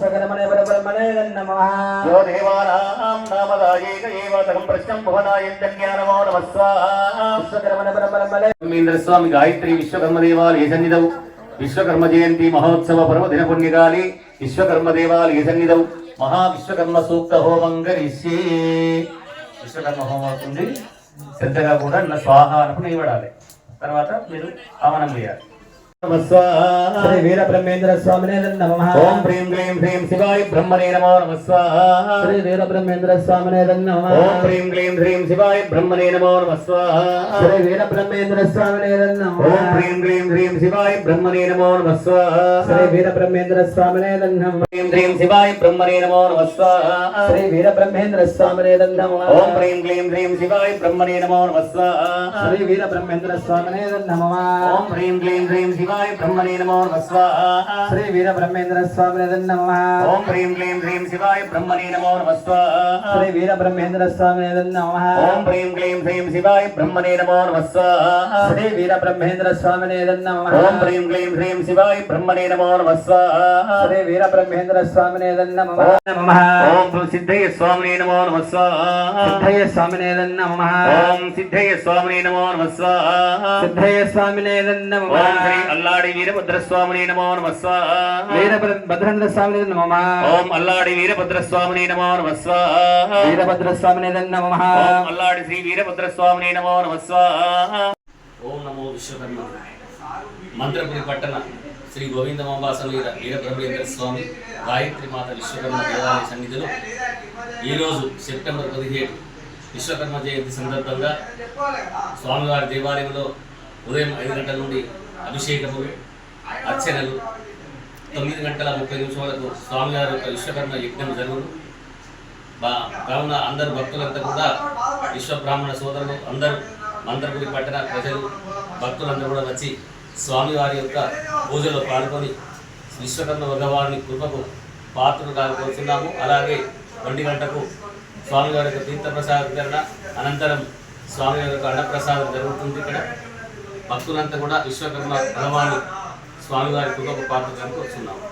విశ్వకర్మణే పరబ్రహ్మణే నమః यो देवानां नामदायैक एव तकं प्रश्नं भुवनायञ्जन्यानमो नमः स्वाहा విశ్వకర్మణే పరబ్రహ్మణే బ్రహ్మేంద్ర స్వామి గాయత్రి విశ్వకర్మ దేవాలయ సన్నిధౌ విశ్వకర్మ జయంతి మహోత్సవ పర్వదిన పుణ్యకాలి విశ్వకర్మ దేవాలయ సన్నిధౌ మహా విశ్వకర్మ సూక్త హోమం కరిష్యే విశ్వకర్మ హోమం అవుతుంది శ్రద్ధగా కూడా నా స్వాహ అనుకుని ఇవ్వడాలి తర్వాత మీరు ఆమనం చేయాలి నమః స్వాహా. శ్రీ వీర బ్రహ్మేంద్ర స్వామినే నమః ఓం హ్రీం క్లీం హ్రీం శివాయ బ్రహ్మణే నమో నమః. శ్రీ వీర బ్రహ్మేంద్ర స్వామినే నమః ఓం హ్రీం క్లీం హ్రీం శివాయ బ్రహ్మణే నమో నమః. శ్రీ వీర బ్రహ్మేంద్ర స్వామినే నమః ఓం హ్రీం క్లీం హ్రీం శివాయ బ్రహ్మణే నమో నమః. శ్రీ వీర బ్రహ్మేంద్ర స్వామినే నమః హ్రీం శివాయ బ్రహ్మణే నమో నమః. శ్రీ వీర బ్రహ్మేంద్ర స్వామినే నమః ఓం హ్రీం క్లీం హ్రీం శివాయ బ్రహ్మణే నమో నమః. శ్రీ వీర బ్రహ్మేంద్ర స్వామినే నమః ఓం హ్రీం క్లీం హ్రీం శివాయ బ్రహ్మణే నమో నమః స్వాహా. శ్రీ వీర బ్రహ్మేంద్ర స్వామినే నమః ఓం హ్రీం క్లీం హ్రీం శివాయ బ్రహ్మణే నమో నమః స్వాహా. శ్రీ వీర బ్రహ్మేంద్ర స్వామినే నమః ఓం హ్రీం క్లీం హ్రీం శివాయ బ్రహ్మణే నమో నమః స్వాహా. శ్రీ వీర బ్రహ్మేంద్ర స్వామినే నమః ఓం హ్రీం క్లీం హ్రీం శివాయ బ్రహ్మణే నమో నమః స్వాహా. శ్రీ వీర బ్రహ్మేంద్ర నమః నమః ఓం సిద్ధయ్య స్వామినే నమో నమః స్వాహా. సిద్ధయ్య స్వామినే నమః ఓం సిద్ధయ్య స్వామినే నమో నమః స్వాహా. సిద్ధయ్య స్వామినే నమః ఓం అల్లాడి వీరభద్ర స్వామినే నమో నమః స్వాహా. వీర భద్రేంద్ర స్వామినే నమః ఓం అల్లాడి వీరభద్ర స్వామినే నమో నమః స్వాహా. వీరభద్ర స్వామినే నమః ఓం అల్లాడి శ్రీ వీరభద్ర స్వామినే నమో నమః స్వాహా. ఓం నమో విశ్వకర్మ మంత్రపురి పట్టణ శ్రీ సమేత వీరబ్రహ్మేంద్ర స్వామి గాయత్రి మాత విశ్వకర్మ దేవాలయ సన్నిధిలో ఈరోజు సెప్టెంబర్ పదిహేడు విశ్వకర్మ జయంతి సందర్భంగా స్వామివారి దేవాలయంలో ఉదయం ఐదు గంటల నుండి అభిషేకము అర్చనలు తొమ్మిది గంటల ముప్పై నిమిషాలకు స్వామివారి యొక్క విశ్వకర్మ యజ్ఞం జరుగును. బా కావున అందరు భక్తులంతా కూడా విశ్వ బ్రాహ్మణ సోదరులు అందరూ మంత్రపురి పట్టణ ప్రజలు భక్తులందరూ కూడా వచ్చి స్వామివారి యొక్క పూజలో పాల్గొని విశ్వకర్మ భగవాని కృపకు పాత్రలు కాకపోతున్నాము. అలాగే రెండు గంటకు స్వామివారి యొక్క తీర్థప్రసాద వితరణ అనంతరం స్వామివారి యొక్క అన్నప్రసాదం జరుగుతుంది ఇక్కడ. భక్తులంతా కూడా విశ్వకర్మ భగవాని స్వామివారి కుటుంబ పాత్ర కనుకొస్తున్నాము